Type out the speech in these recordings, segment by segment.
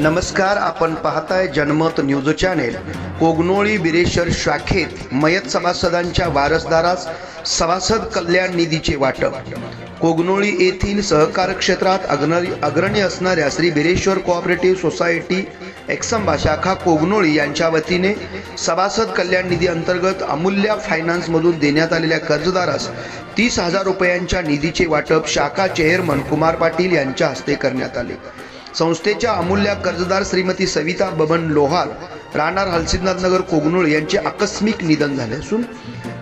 नमस्कार आपण पाहताय जनमत न्यूज चॅनेल. कोगनोळी बिरेश्वर शाखेत मयत सभासदांच्या वारसदारास सभासद कल्याण निधीचे वाटप. कोगनोळी येथील सहकार क्षेत्रात अग्रणी अग्रणी असणाऱ्या श्री बिरेश्वर कोऑपरेटिव्ह सोसायटी एक्संबा शाखा कोगनोळी यांच्या वतीने सभासद कल्याण निधी अंतर्गत अमूल्य फायनान्समधून देण्यात आलेल्या कर्जदारास तीस हजार रुपयांच्या निधीचे वाटप शाखा चेअरमन कुमार पाटील यांच्या हस्ते करण्यात आले. संस्थेच्या अमूल्य कर्जदार श्रीमती सविता बबन लोहार राहणार हलसिद्धनाथ नगर कोगनूळ यांचे आकस्मिक निधन झाले असून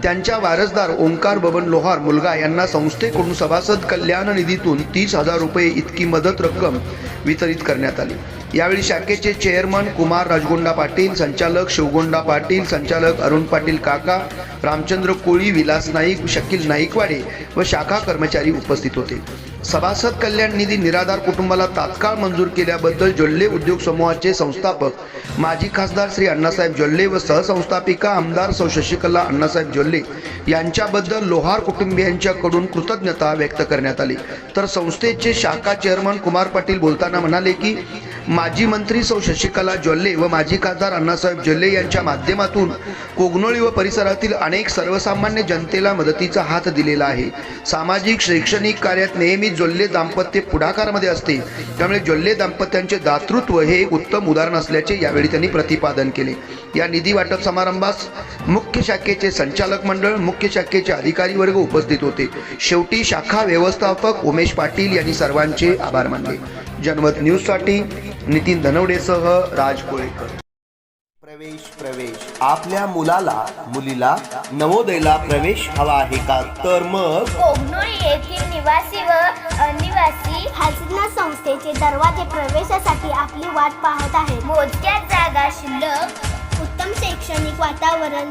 त्यांच्या वारसदार ओंकार बबन लोहार मुलगा यांना संस्थेकडून सभासद कल्याण निधीतून तीस हजार रुपये इतकी मदत रक्कम वितरित करण्यात आली. यावेळी शाखेचे चेअरमन कुमार राजगोंडा पाटील संचालक शिवगोंडा पाटील संचालक अरुण पाटील काका रामचंद्र कोळी विलास नाईक शकील नाईकवाडे व शाखा कर्मचारी उपस्थित होते. सभासद कल्याण निधी निराधार कुटुंबाला तात्काळ मंजूर केल्याबद्दल जोल्ले उद्योग समूहाचे संस्थापक माजी खासदार श्री अण्णासाहेब जोल्ले व सहसंस्थापिका आमदार सौ शशिकला अण्णासाहेब जोल्ले यांच्याबद्दल लोहार कुटुंबियांच्याकडून कृतज्ञता व्यक्त करण्यात आली. तर संस्थेचे शाखा चेअरमन कुमार पाटील बोलताना म्हणाले की माजी मंत्री सौ शशिकला जोल्ले व माजी खासदार अण्णासाहेब जोल्ले यांच्या माध्यमातून कोगनोळी व परिसरातील अनेक सर्वसामान्य जनतेला मदतीचा हात दिलेला आहे. सामाजिक शैक्षणिक कार्यात नेहमी जोल्ले दाम्पत्य पुढाकारमध्ये असते. त्यामुळे जोल्ले दाम्पत्यांचे दातृत्व हे एक उत्तम उदाहरण असल्याचे यावेळी त्यांनी प्रतिपादन केले. या निधी वाटप समारंभास मुख्य शाखेचे संचालक मंडळ मुख्य शाखेचे अधिकारी वर्ग उपस्थित होते. शेवटी शाखा व्यवस्थापक उमेश पाटील यांनी सर्वांचे आभार मानले. जनमत न्यूजसाठी नितीन धनवडेसह राज कोळेकर. प्रवेश प्रवेश. आपल्या मुलाला मुलीला नवोदयला प्रवेश हवा आहे का? तर मग? येथील निवासी व अनिवासी हालसिद्नाथ संस्थेचे दरवाजे प्रवेशासाठी आपली वाट पाहत आहेत. मोजक्या जागा शिल्लक. उत्तम शैक्षणिक वातावरण